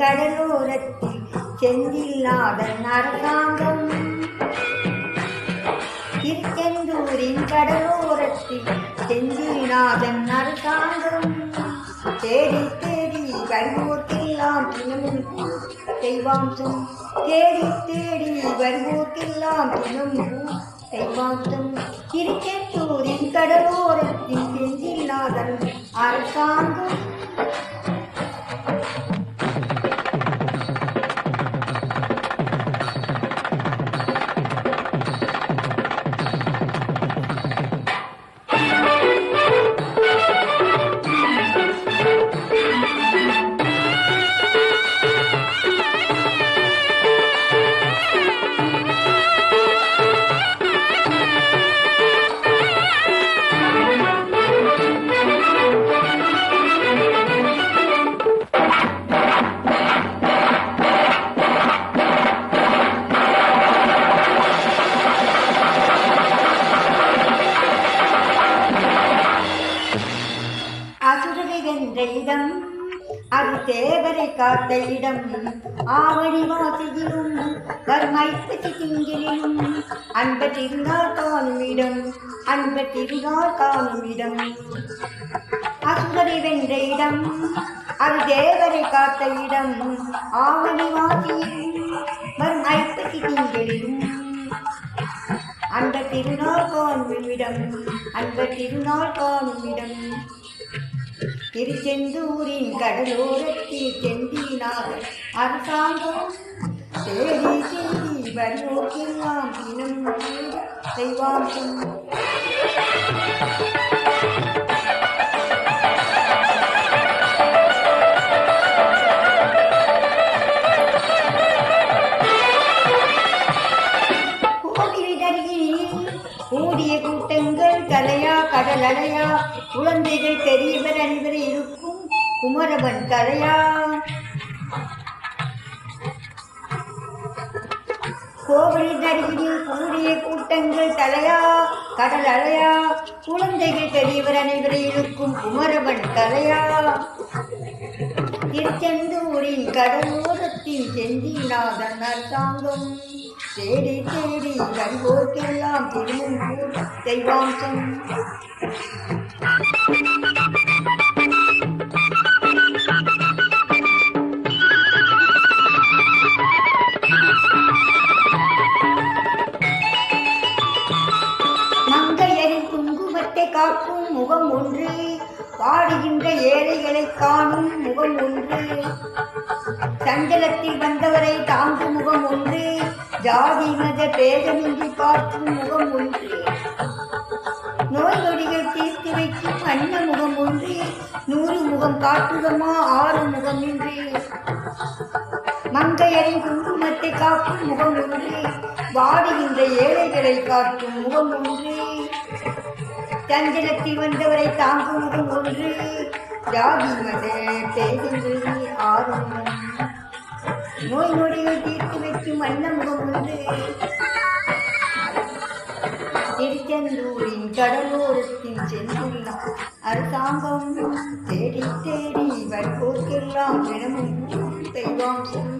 கடலோரத்தில் செந்தில்லாத நரகாங்கம் திருச்செந்தூரின் கடலோரத்தில் செந்தில்நாதன் நரகாங்கம் தேடி தேடி வருவோர்க்கெல்லாம் தினமும் தெய்வாம்சம். தேடி தேடி வருவோர்க்கெல்லாம் தினமும் தெய்வாம்சம். திருச்செந்தூரின் கடலோரத்தில் செந்தில்நாதன் அரசாங்கம் அசுரனை இடம் அது தேவரை காத்த இடம். ஆவணி வாசியிலும் வர்மைப்பதி திங்களிலும் அன்பற்றிருந்தால் காணும் இடம் அன்பற்றிருந்தால் காணும் இடம் அசுரனை வென்ற இடம் அது தேவரை காத்த இடம். ஆவணி வாசியிலும் வரும் திங்கிலும் திங்களிலும் அந்த திருநாள் காணும் இடம் அந்த திருநாள் காணும் இடம் திருச்செந்தூரின் கடலோரத்தில் செந்தினார் அரசாங்கம் தேடி தேடி வருவோர்க்கெல்லாம் தினம் செய்வாங்கும் கூடிய கூட்டங்கள் கலையா கடலலையா குழந்தைகள் பெரியவர் அனைவர் இருக்கும் குமரவன் கலையா கோவிலின் தருகிறில் கூடிய கூட்டங்கள் தலையா கடல் அலையா குழந்தைகள் பெரியவர் அனைவரை இருக்கும் குமரவன் கலையா திருச்செந்தூரின் கடலோரத்தில் செந்திநாதன் அரசாங்கம் தேடி தேடி வருவோர்க்கெல்லாம் திருமுன் தெய்வாம்சம் மங்கையரின் குங்குமத்தை காக்கும் முகம் ஒன்று. பாடுகின்ற ஏழைகளை காணும் முகம் ஒன்று. சஞ்சலத்தில் வந்தவரை தான் ஜாதிமத பேதமின்றி பார்க்கும் முகம் ஒன்று. நோய் நொடிகள் தீர்த்து வைக்கும் அன்ன முகம் ஒன்றே. நூறு முகம் காட்டுதமா ஆறு முகம் இன்று. மங்கையரின் குங்குமத்தை காக்கும் முகம் ஒன்றே. வாடுகின்ற ஏழைகளை காட்டும் முகம் ஒன்றே. சந்திரத்தில் வந்தவரை தாங்கும் முகம் ஒன்று. ஜாதி மத பேதமின்றி ஆறு முகம். நோய் நொடிகள் தீர்த்து வைக்கும் அன்ன முகம் ஒன்று திருச்செந்தூரின் கடலோரத்தின் செந்துள்ள அரசாங்கம் தேடி தேடி வருவோர்க்கெல்லாம் தினமும் தெய்வாம்சம்